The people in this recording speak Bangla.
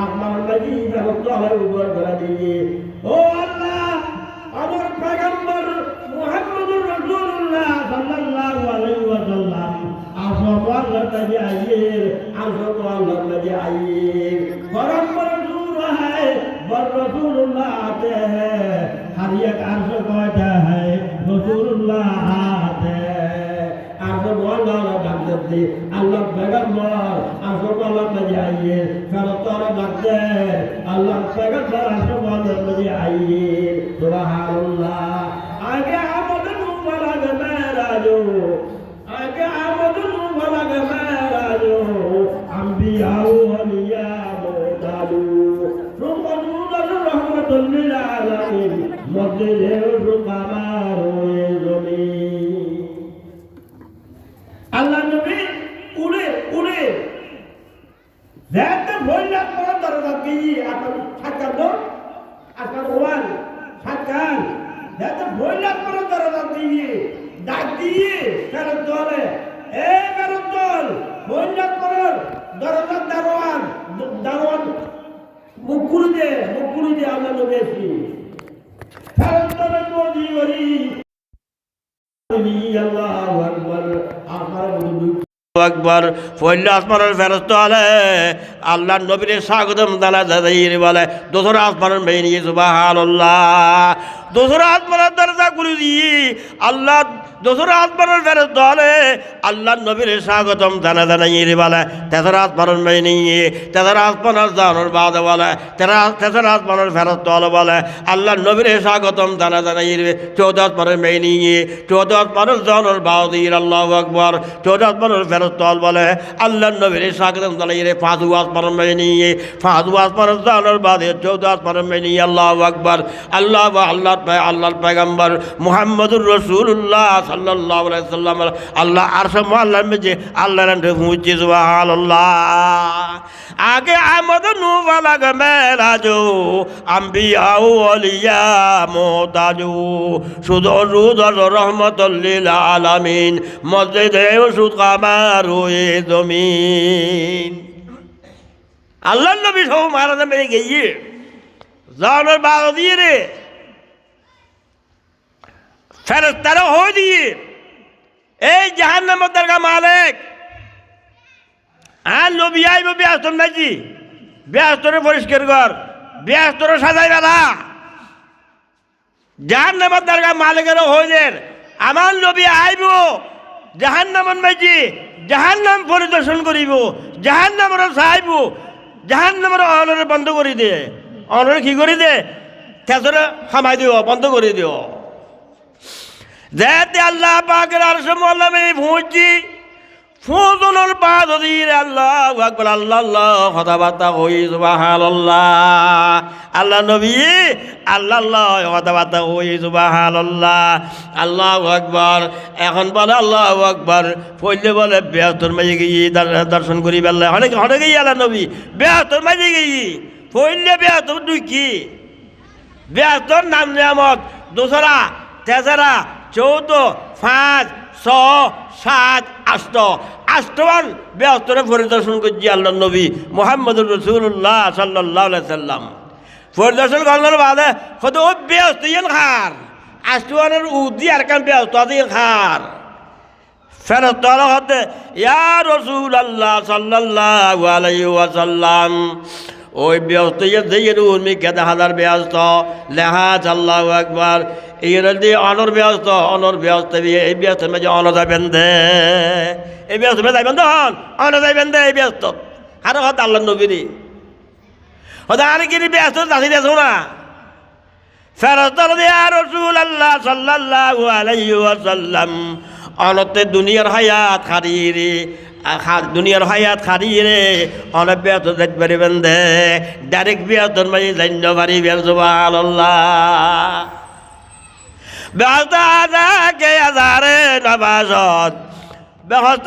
আমার লাগি হয় উপর ধরা দিয়ে ও আল্লাহ, আমার পয়গম্বর মুহাম্মদুর রাসূলুল্লাহ সাল্লাল্লাহু আলাইহি ওয়াসাল্লাম আসব আল্লাহ তাজি হয়, বর দিলি আল্লাহ বেগার মার আসর মালার মাঝে আইয়ে, ফেরত তারা ডাকতে আল্লাহ বেগার মার আসর মালার মাঝে আইয়ে তোরা হারুল্লাহ আগে আমাদের মারা গে মেরাজ আগে আমাদের মারা গে মেরাজ আম্বিয়াও হলিয়া মোদালু রহমতুল্লিল আলামিন মধ্যে যাতে বললা পর দরজা গিয়ে আপনার সাক্ষাৎ দাও আপনার ওয়াল সাক্ষাৎ যাতে বললা পর দরজা দিয়ে ডাক দিয়ে ফেরত দলে এ ফেরত দল বললা পর দরজা দারোয়ান দারোয়ান খুলে দে খুলে দে আল্লাহ নবী এসি দলে করি আল্লাহু আকবার ফৈল্য আসমানের ফেরস্ত আলে আল্লাহ নবীর স্বাগতম দানা দাদাইর বলে, দোসরা আসমানের মেয়ে নিয়ে সুবাহ দোসরা আসমানের দরজা খুলে দিয়ে আল্লাহ দোসরা আসমানের ফেরস্ত আলে আল্লাহ নবীর স্বাগতম দানা দানাইর বলে, তেসরা আসমানের মেয়ে নিয়ে তেসরা আসমানের জানোর বাদ বলে তেসরা আসমানের ফেরস্ত আলে বলে আল্লাহ নবীর স্বাগতম দানা দানাইর চৌদ্দ আসমানের মেয়ে নিয়ে চৌদ্দ আসমানের জানোর বাউদির আল্লাহ আকবর, চৌদ্দ আসমানের ফেরস্তল বলে আল্লাহ নবীর স্বাগতম রে ফাঁদু আসমান মেয়ে নিয়ে ফাঁদু আসমান জানার বাদে আসমান মেয়ে নিয়ে আল্লাহ আকবর, আল্লাহ আল্লাহ আল্লাহর পেগম্বর মুহাম্মদুর রসুল্লাহ সাল্লাহ সাল্লাম আল্লাহ আর সব আল্লাহ মেজে আল্লাহ মুজি আল্লাহ আগে আমদ নুবালাগ মেরাজো আম্বিয়াও অলিয়া মোদাজু সুদর রুদর রহমতুল্লিল আলামিন, মসজিদে ওষুধ হয়ে জমিন। আল্লাহ নবী সব মারাজা মেরে গিয়ে জানোর বাগ দিয়ে রে। ফেরত তারা হয়ে দিয়ে। এই জাহান নামত দরগা মালিক। আর নবী আইব ব্যস্ত নাকি? ব্যস্তরে পরিষ্কার কর। ব্যস্তরে সাজাই বেলা জাহান নামত দরগা মালিকেরও হইলেন। আমার নবী আইব। জাহান নামন মাইজি জাহান নাম পরিদর্শন করিব জাহান নামর চাইব জাহান নামর অনরে বন্ধ করে দিয়ে অনরে কি করে দে? থেসরে সামাই দিও, বন্ধ করে দিও। যেতে আল্লাহ পাকের আর সময় ভুঁজি ফুজনের বাদ দিয়ে আল্লাহ আকবর আল্লাহ আল্লাহ কথাবার্তা হই সুবাহান আল্লাহ নবী আল্লাহ আল্লাহ কথাবার্তা হই সুবাহান আল্লাহ আকবর। এখন বলে আল্লাহ আকবর। পড়লে বলে বেহতর মাঝে গিয়ে দর্শন করি বেলা অনেক অনেক গিয়ে আল্লাহ নবী বেহতর মাঝে গিয়ে। পড়লে বেহতর দুই কি? বেহতর নাম নিয়ামত। দোসরা, তেসরা, চৌদ্দ, পাঁচ ছ, সাত, আষ্ট। আষ্টমান ব্যস্তরে পরিদর্শন করছি আল্লাহ নবী মোহাম্মদুর রসুল্লাহ সাল্লাহ সাল্লাম। পরিদর্শন করার বাদে হয়তো ও ব্যস্ত ইয়েন খার। আষ্টমানের উদি আর কান ব্যস্ত দিয়ে খার। ফেরত তোর হতে ইয়া রসুল আল্লাহ সাল্লাহ আলাইহি ওয়াসাল্লাম, ওই ব্যস্ত ইয়ে দিয়ে উর্মি কেদা হাজার ব্যস্ত লেহাজ আল্লাহ একবার দিয়ে অনর ব্যস্ত অনর ব্যস্ত এই ব্যস্ত মাঝে অন যাবেন দে। এই ব্যস্ত মে যাবেন হন অন যাবেন দে এই ব্যস্ত। আর হত আল্লাহ নবীরি। হতে আর কি ব্যস্ত যাচ্ছি দেখো না। ফেরত দিয়া রসুল আল্লাহ সাল্লাহ আলাইহি ওয়াসাল্লাম। অনতে দুনিয়ার হায়াত খারিরে দুনিয়ার হায়াত খারিরে অনেক বেত যাইতে পারিবেন দে। ডাইরেক্ট বিয়াতন মাঝে জান্য পারিবেন সুবাহ আল্লাহ ব্যস্ত আজাকে আজারে নবাসত ব্যস্ত